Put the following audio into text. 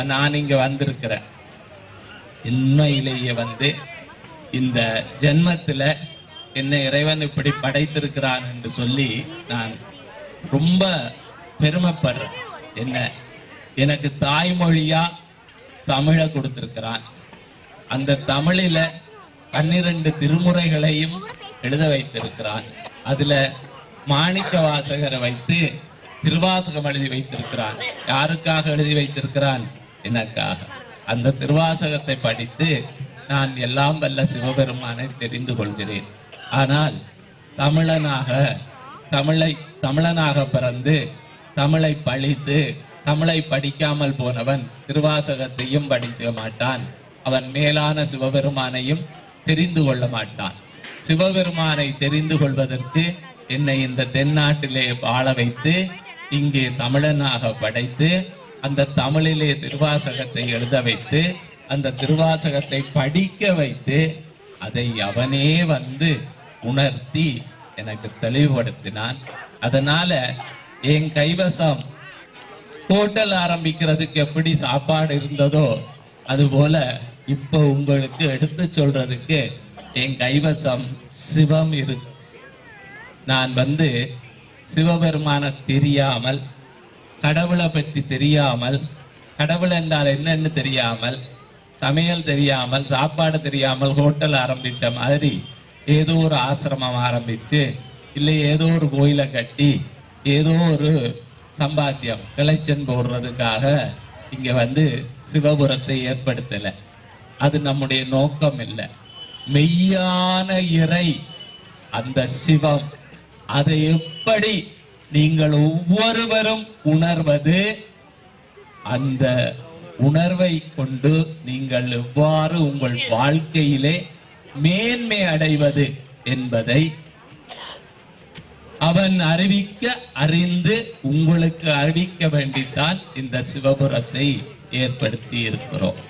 இப்போ நான் இங்க வந்திருக்கிறேன். உண்மையிலேயே வந்து இந்த ஜென்மத்துல என்னை இறைவன் இப்படி படைத்திருக்கிறான் என்று சொல்லி நான் ரொம்ப பெருமைப்படுறேன். என்ன? எனக்கு தாய்மொழியா தமிழை கொடுத்திருக்கிறான். அந்த தமிழில பன்னிரண்டு திருமுறைகளையும் எழுத வைத்திருக்கிறான். அதுல மாணிக்க வாசகரை வைத்து திருவாசகம் எழுதி வைத்திருக்கிறான். யாருக்காக எழுதி வைத்திருக்கிறான்? எனக்காக. அந்த திருவாசகத்தை படித்து நான் எல்லாம் வல்ல சிவபெருமானை தெரிந்து கொள்கிறேன். ஆனால் தமிழனாக தமிழை தமிழனாக பிறந்து தமிழை பழித்து தமிழை படிக்காமல் போனவன் திருவாசகத்தையும் படிக்க மாட்டான். அவன் மேலான சிவபெருமானையும் தெரிந்து கொள்ள மாட்டான். சிவபெருமானை தெரிந்து கொள்வதற்கு என்னை இந்த தென்னாட்டிலே வாழ வைத்து இங்கே தமிழனாக படைத்து அந்த தமிழிலே திருவாசகத்தை எழுத வைத்து அந்த திருவாசகத்தை படிக்க வைத்து அதை அவனே வந்து உணர்த்தி எனக்கு தெளிவுபடுத்தினான். அதனால என் கைவசம் ஹோட்டல் ஆரம்பிக்கிறதுக்கு எப்படி சாப்பாடு இருந்ததோ அதுபோல இப்போ உங்களுக்கு எடுத்து சொல்றதுக்கு என் கைவசம் சிவம் இருக்கு நான் வந்து சிவபெருமான தெரியாமல் கடவுளை பற்றி தெரியாமல் கடவுள் என்றால் என்னன்னு தெரியாமல் சமையல் தெரியாமல் சாப்பாடு தெரியாமல் ஹோட்டல் ஆரம்பித்த மாதிரி ஏதோ ஒரு ஆசிரமம் ஆரம்பித்து இல்லை ஏதோ ஒரு கோயிலை கட்டி ஏதோ ஒரு சம்பாத்தியம் கிளைச்சன் போடுறதுக்காக இங்கே வந்து சிவபுரத்தை ஏற்படுத்தலை. அது நம்முடைய நோக்கம் இல்லை. மெய்யான இறை அந்த சிவம் அதை எப்படி நீங்கள் ஒவ்வொருவரும் உணர்வது அந்த உணர்வை கொண்டு நீங்கள் எவ்வாறு உங்கள் வாழ்க்கையிலே மேன்மை அடைவது என்பதை அவன் அறிவிக்க அறிந்து உங்களுக்கு அறிவிக்க வேண்டித்தான் இந்த சிவபுரத்தை ஏற்படுத்தி இருக்கிறோம்